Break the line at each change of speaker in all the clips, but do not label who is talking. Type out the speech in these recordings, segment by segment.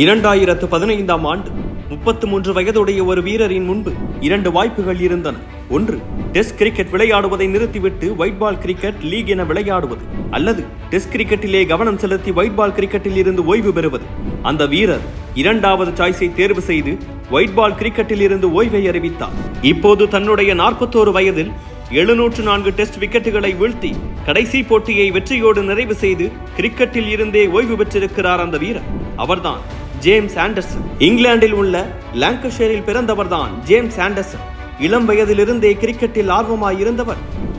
இரண்டாயிரத்து பதினைந்தாம் ஆண்டு முப்பத்து மூன்று வயதுடைய ஒரு வீரரின் முன்பு இரண்டு வாய்ப்புகள் இருந்தன. ஒன்று டெஸ்ட் கிரிக்கெட் விளையாடுவதை நிறுத்திவிட்டு ஒயிட் பால் கிரிக்கெட் லீக் என விளையாடுவது அல்லது டெஸ்ட் கிரிக்கெட்டிலே கவனம் செலுத்தி ஒயிட் பால் கிரிக்கெட்டில் இருந்து ஓய்வு பெறுவது. அந்த வீரர் இரண்டாவது சாய்ஸை தேர்வு செய்து ஒயிட் பால் கிரிக்கெட்டில் இருந்து ஓய்வை அறிவித்தார். இப்போது தன்னுடைய நாற்பத்தோரு வயதில் எழுநூற்று நான்கு டெஸ்ட் விக்கெட்டுகளை வீழ்த்தி கடைசி போட்டியை வெற்றியோடு நிறைவு செய்து கிரிக்கெட்டில் இருந்தே ஓய்வு பெற்றிருக்கிறார் அந்த வீரர். அவர்தான் ஜேம்ஸ் ஆண்டர்சன். இங்கிலாந்தில் உள்ள லாங்கஷயரில் பிறந்தவர்தான் ஜேம்ஸ் ஆண்டர்சன். இளம் வயதிலிருந்தே கிரிக்கெட்டில் ஆர்வமாய் இருந்தவர்.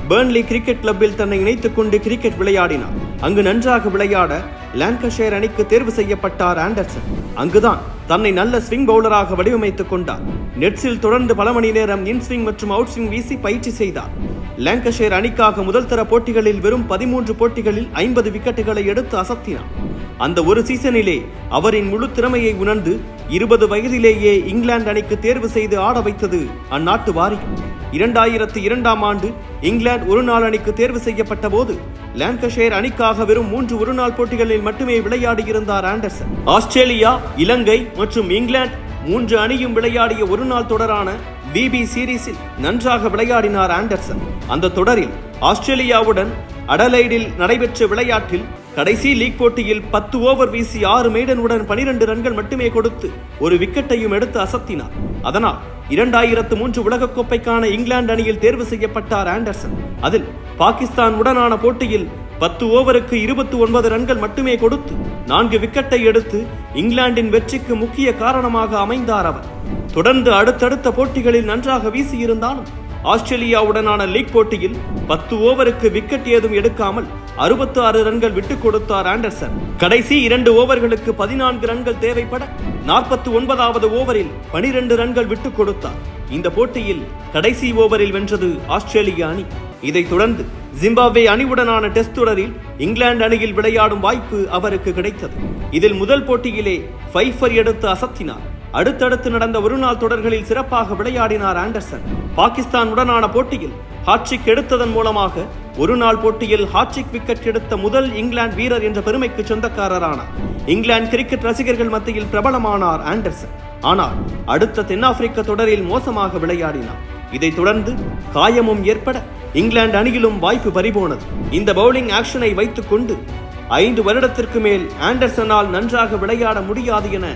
பேர்ன்லி கிரிக்கெட் கிளப்பில் தன்னை இணைத்துக் கொண்டு கிரிக்கெட் விளையாடினார். அங்கு நன்றாக விளையாட லாங்கஷயர் அணிக்கு தேர்வு செய்யப்பட்டார் ஆண்டர்சன். அங்குதான் தன்னை நல்ல ஸ்விங் பவுலராக வடிவமைத்துக் கொண்டார். நெட்ஸில் தொடர்ந்து பல மணி நேரம் இன் ஸ்விங் மற்றும் அவுட் ஸ்விங் வீசி பயிற்சி செய்தார். லாங்கஷயர் அணிக்காக முதல் தர போட்டிகளில் வெறும் பதிமூன்று போட்டிகளில் ஐம்பது விக்கெட்டுகளை எடுத்து அசத்தினார். அந்த ஒரு சீசனிலே அவரின் முழு திறமையை உணர்ந்து இருபது வயதிலேயே இங்கிலாந்து அணிக்கு தேர்வு செய்து ஆட வைத்தது அந்நாட்டு வாரியம். இரண்டாயிரத்து இரண்டாம் ஆண்டு இங்கிலாந்து ஒரு நாள் அணிக்கு தேர்வு செய்யப்பட்ட போது லாங்கஷயர் அணிக்காக வெறும் மூன்று ஒருநாள் போட்டிகளில் மட்டுமே விளையாடியிருந்தார் ஆண்டர்சன். ஆஸ்திரேலியா இலங்கை மற்றும் இங்கிலாந்து மூன்று அணியும் விளையாடிய ஒரு நாள் தொடரான பிபி சீரீஸில் நன்றாக விளையாடினார் ஆண்டர்சன். அந்த தொடரில் ஆஸ்திரேலியாவுடன் அடலைடில் நடைபெற்ற விளையாட்டில் கடைசி லீக் போட்டியில் பத்து ஓவர் வீசி ஆறு மெய்டனுடன் பனிரெண்டு ரன்கள் மட்டுமே கொடுத்து ஒரு விக்கெட்டையும் எடுத்து அசத்தினார். அதனால் இரண்டாயிரத்து மூன்று உலகக்கோப்பைக்கான இங்கிலாந்து அணியில் தேர்வு செய்யப்பட்டார் ஆண்டர்சன். அதில் பாகிஸ்தான் உடனான போட்டியில் பத்து ஓவருக்கு இருபத்தி ஒன்பது ரன்கள் மட்டுமே கொடுத்து நான்கு விக்கெட்டை எடுத்து இங்கிலாந்தின் வெற்றிக்கு முக்கிய காரணமாக அமைந்தார் அவர். தொடர்ந்து அடுத்தடுத்த போட்டிகளில் நன்றாக வீசியிருந்தாலும் ஆஸ்திரேலியாவுடனான லீக் போட்டியில் பத்து ஓவருக்கு விக்கெட் ஏதும் எடுக்காமல் அறுபத்தி ஆறு ரன்கள் விட்டுக் கொடுத்தார் ஆண்டர்சன். கடைசி இரண்டு ஓவர்களுக்கு பதினான்கு ரன்கள் தேவைப்பட நாற்பத்தி ஒன்பதாவது ஓவரில் பனிரெண்டு ரன்கள் விட்டுக் கொடுத்தார். இந்த போட்டியில் கடைசி ஓவரில் வென்றது ஆஸ்திரேலிய அணி. இதைத் தொடர்ந்து ஜிம்பாப்வே அணிவுடனான டெஸ்ட் தொடரில் இங்கிலாந்து அணியில் விளையாடும் வாய்ப்பு அவருக்கு கிடைத்தது. இதில் முதல் போட்டியிலே ஃபைஃபர் எடுத்து அசத்தினார். அடுத்தடுத்து நடந்த ஒருநாள் தொடர்களில் சிறப்பாக விளையாடினார் ஆண்டர்சன். பாகிஸ்தான் உடனான போட்டியில் ஹாட்ரிக் எடுத்ததன் மூலமாக ஒரு நாள் போட்டியில் ஹாட்ரிக் விக்கெட் எடுத்த முதல் இங்கிலாந்து வீரர் என்ற பெருமைக்கு சொந்தக்காரரானார் இங்கிலாந்து கிரிக்கெட் ரசிகர்கள் மத்தியில் பிரபலமானார் ஆண்டர்சன். ஆனால் அடுத்த தென்னாப்பிரிக்க தொடரில் மோசமாக விளையாடினார். இதைத் தொடர்ந்து காயமும் ஏற்பட இங்கிலாந்து அணியிலும் வாய்ப்பு பறிபோனது. இந்த பவுலிங் ஆக்ஷனை வைத்துக்கொண்டு ஐந்து வருடத்திற்கு மேல் ஆண்டர்சனால் நன்றாக விளையாட முடியாது என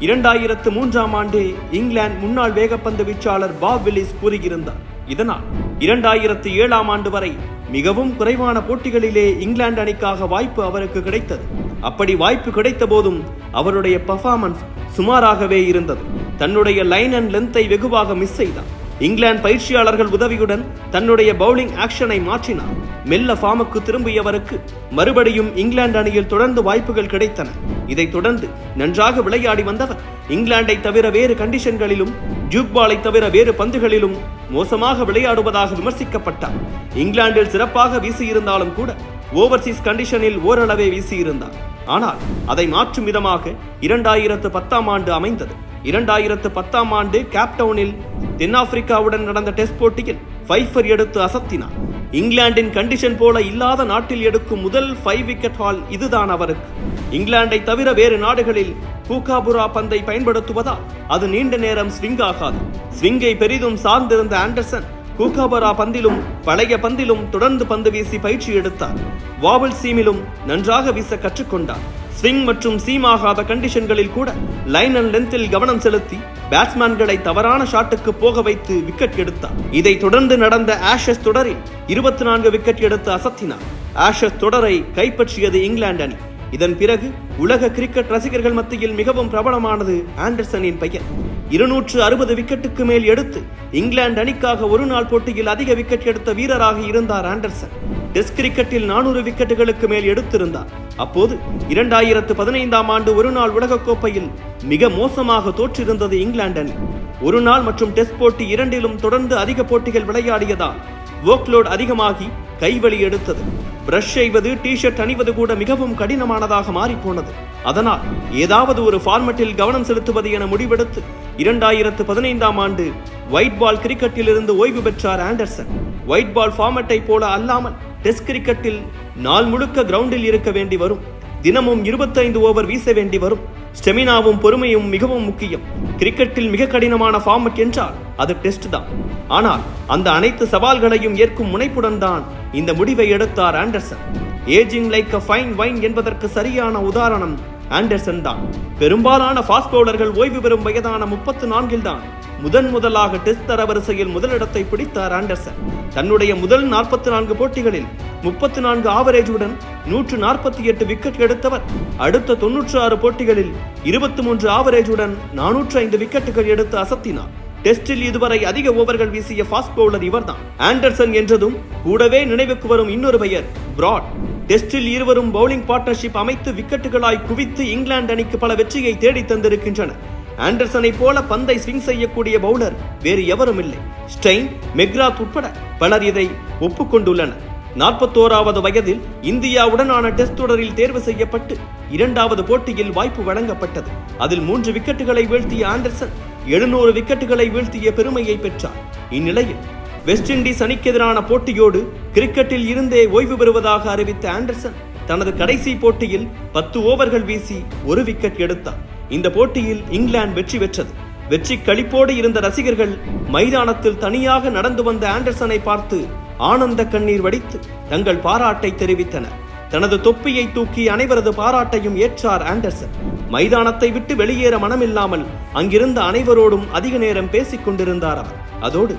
இரண்டாயிரத்து மூன்றாம் ஆண்டே இங்கிலாந்து முன்னாள் வேகப்பந்து வீச்சாளர் பாப் வில்லிஸ் கூறியிருந்தார். இதனால் இரண்டாயிரத்து ஏழாம் ஆண்டு வரை மிகவும் குறைவான போட்டிகளிலே இங்கிலாந்து அணிக்காக வாய்ப்பு அவருக்கு கிடைத்தது. அப்படி வாய்ப்பு கிடைத்த போதும் அவருடைய பர்ஃபார்மன்ஸ் சுமாராகவே இருந்தது. தன்னுடைய லைன் அண்ட் லென்த்தை வெகுவாக மிஸ் செய்தார் இங்கிலாந்து பயிற்சியாளர்கள் உதவியுடன் தன்னுடைய பவுலிங் ஆக்ஷனை மாற்றினார். மெல்ல ஃபார்முக்கு திரும்பியவருக்கு மறுபடியும் இங்கிலாந்து அணியில் தொடர்ந்து வாய்ப்புகள் கிடைத்தன. இதைத் தொடர்ந்து நன்றாக விளையாடி வந்தவர். இங்கிலாந்தை தவிர வேறு கண்டிஷன்களிலும் ஜூக்பாலை தவிர வேறு பந்துகளிலும் மோசமாக விளையாடுவதாக விமர்சிக்கப்பட்டார். இங்கிலாந்தில் சிறப்பாக வீசியிருந்தாலும் கூட ஓவர்சீஸ் கண்டிஷனில் ஓரளவே வீசியிருந்தார். ஆனால் அதை மாற்றும் விதமாக இரண்டாயிரத்து பத்தாம் ஆண்டு அமைந்தது. இரண்டாயிரத்து பத்தாம் ஆண்டு கேப்டவுனில் தென்னாப்பிரிக்காவுடன் நடந்த டெஸ்ட் போட்டியில் ஃபைஃபர் எடுத்து அசத்தினார். இங்கிலாந்தின் கண்டிஷன் போல இல்லாத நாட்டில் எடுக்கும் முதல் ஃபைவ் விக்கெட் ஹால் இதுதான் அவருக்கு. இங்கிலாந்தை தவிர வேறு நாடுகளில் கூகாபுரா பந்தை பயன்படுத்துவதால் அது நீண்ட நேரம் ஸ்விங் ஆகாது. ஸ்விங்கை பெரிதும் சார்ந்திருந்த ஆண்டர்சன் கூகாபரா பந்திலும் பழைய பந்திலும் தொடர்ந்து பந்து வீசி பயிற்சி எடுத்தார். வாவல் சீமிலும் நன்றாக வீச கற்றுக்கொண்டார். ஸ்விங் மற்றும் சீம் ஆகாத கண்டிஷன்களில் கூட லைன் அண்ட் லென்த்தில் கவனம் செலுத்தி பேட்ஸ்மேன்களை தவறான ஷாட்டுக்கு போக வைத்து விக்கெட் எடுத்தார். இதை தொடர்ந்து நடந்த ஆஷஸ் தொடரில் இருபத்தி நான்கு விக்கெட் எடுத்து அசத்தினார். ஆஷஸ் தொடரை கைப்பற்றியது இங்கிலாந்து அணி. இதன் பிறகு உலக கிரிக்கெட் ரசிகர்கள் மத்தியில் மிகவும் பிரபலமானது ஆண்டர்சனின் பெயர் இருநூற்று அறுபது விக்கெட்டுக்கு மேல் எடுத்து இங்கிலாந்து அணிக்காக ஒரு நாள் போட்டியில் அதிக விக்கெட் எடுத்த வீரராக இருந்தார் ஆண்டர்சன். டெஸ்ட் கிரிக்கெட்டில் நானூறு விக்கெட்டுகளுக்கு மேல் எடுத்திருந்தார். அப்போது இரண்டாயிரத்து பதினைந்தாம் ஆண்டு ஒரு நாள் உலகக்கோப்பையில் மிக மோசமாக தோற்றிருந்தது இங்கிலாந்து அணி ஒரு நாள் மற்றும் டெஸ்ட் போட்டி இரண்டிலும் தொடர்ந்து அதிக போட்டிகள் விளையாடியதால் ஒர்க்லோட் அதிகமாகி கைவலி எடுத்தது. பிரஷ் செய்வது டி ஷர்ட் அணிவது கூட மிகவும் கடினமானதாக மாறிப்போனது. அதனால் ஏதாவது ஒரு ஃபார்மட்டில் கவனம் செலுத்துவது என முடிவெடுத்து இரண்டாயிரத்து பதினைந்தாம் ஆண்டு ஒயிட் பால் கிரிக்கெட்டில் இருந்து ஓய்வு பெற்றார் ஆண்டர்சன். ஒயிட் பால் ஃபார்மட்டை போல அல்லாமல் டெஸ்ட் கிரிக்கெட்டில் நாள் முழுக்க கிரவுண்டில் இருக்க வேண்டி வரும். தினமும் இருபத்தைந்து ஓவர் வீச வேண்டி வரும். ஸ்டெமினாவும் பொறுமையும் மிகவும் முக்கியம். கிரிக்கெட்டில் மிக கடினமான ஃபார்மட் என்றால் அது டெஸ்ட் தான். ஆனால் அந்த அனைத்து சவால்களையும் ஏற்கும் முனைப்புடன் தான் இந்த முடிவை எடுத்தார் Anderson. Ageing like a fine wine என்பதற்கு சரியான உதாரணம் ஆண்டர்சன் தான். பெரும்பாலான ஃபாஸ்ட் பவுலர்கள் ஓய்வு பெறும் வயதான முப்பத்து நான்கில் தான் முதன் முதலாக டெஸ்ட் தரவரிசையில் முதலிடத்தை பிடித்தார் ஆண்டர்சன். தன்னுடைய முதல் நாற்பத்தி நான்கு போட்டிகளில் முப்பத்து நான்கு ஆவரேஜுடன் நூற்று நாற்பத்தி எட்டு விக்கெட் எடுத்தவர். அடுத்த தொன்னூற்று ஆறு போட்டிகளில் இருபத்தி மூன்று ஆவரேஜுடன் நானூற்று ஐந்து விக்கெட்டுகள் எடுத்து அசத்தினார். டெஸ்டில் இதுவரை அதிக ஓவர்கள் வீசிய ஃபாஸ்ட் பவுலர் இவர்தான். ஆண்டர்சன் என்றதும் கூடவே நினைவுக்கு வரும் இன்னொரு பெயர் பிராட். டெஸ்டில் இருவரும் பவுலிங் பார்ட்னர்ஷிப் அமைத்து விக்கெட்டுகளாய் குவித்து இங்கிலாந்து அணிக்கு பல வெற்றியை தேடி தந்திருக்கின்றனர் ஆண்டர்சனை போல பந்தை ஸ்விங் செய்யக்கூடிய பவுலர் வேறு எவரும் இல்லை. ஸ்டெயின் மெக்ராத் உட்பட பலர் இதை ஒப்புக்கொண்டுள்ளனர். நாற்பத்தோராவது வயதில் இந்தியாவுடனான டெஸ்ட் தொடரில் தேர்வு செய்யப்பட்டு இரண்டாவது போட்டியில் வாய்ப்பு வழங்கப்பட்டது. அதில் மூன்று விக்கெட்டுகளை வீழ்த்திய ஆண்டர்சன் எழுநூறு விக்கெட்டுகளை வீழ்த்திய பெருமையை பெற்றார். இந்நிலையில் வெஸ்ட் இண்டீஸ் அணிக்கு எதிரான போட்டியோடு கிரிக்கெட்டில் இருந்தே ஓய்வு பெறுவதாக அறிவித்த ஆண்டர்சன் தனது கடைசி போட்டியில் பத்து ஓவர்கள் வீசி ஒரு விக்கெட் எடுத்தார். இந்த போட்டியில் இங்கிலாந்து வெற்றி பெற்றது. வெற்றி களிப்போடு இருந்த ரசிகர்கள் மைதானத்தில் தனியாக நடந்து வந்த ஆண்டர்சனை பார்த்து ஆனந்த கண்ணீர் வடித்து தங்கள் பாராட்டை தெரிவித்தனர். தனது தொப்பியை தூக்கி அனைவரது பாராட்டையும் ஏற்றார் ஆண்டர்சன். மைதானத்தை விட்டு வெளியேற மனமில்லாமல் அங்கிருந்த அனைவரோடும் அதிக நேரம் பேசிக் கொண்டிருந்தார் அவர். அதோடு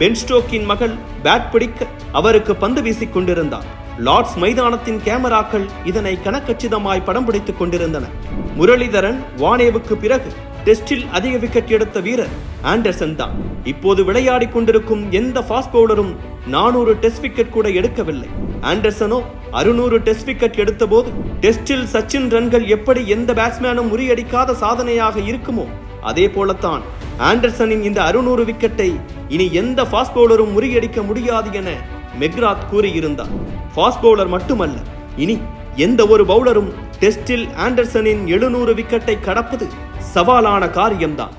பென்ஸ்டோக்கின் மகள் பேட் பிடிக்க அவருக்கு பந்து வீசிக் கொண்டிருந்தார். லார்ட்ஸ் மைதானத்தின் கேமராக்கள் இதனை கணக்கச்சிதமாய் படம் பிடித்துக் கொண்டிருந்தன. முரளிதரன் வானேவுக்கு பிறகு டெஸ்டில் அதிக விக்கெட் எடுத்த வீரர் ஆண்டர்சன் தான். இப்போது விளையாடி கொண்டிருக்கும் எந்த ஃபாஸ்ட் பவுலரும் நானூறு டெஸ்ட் விக்கெட் கூட எடுக்கவில்லை. ஆண்டர்சனோ அறுநூறு டெஸ்ட் விக்கெட் எடுத்தபோது டெஸ்டில் சச்சின் ரன்கள் எப்படி எந்த பேட்ஸ்மேனும் முறியடிக்காத சாதனையாக இருக்குமோ அதே போலத்தான் ஆண்டர்சனின் இந்த அறுநூறு விக்கெட்டை இனி எந்த ஃபாஸ்ட் பவுலரும் முறியடிக்க முடியாது என மெக்ராத் கூறியிருந்தார். ஃபாஸ்ட் பவுலர் மட்டுமல்ல இனி எந்த ஒரு பவுலரும் டெஸ்டில் ஆண்டர்சனின் எழுநூறு விக்கெட்டை கடப்பது சவாலான காரியம்தான்.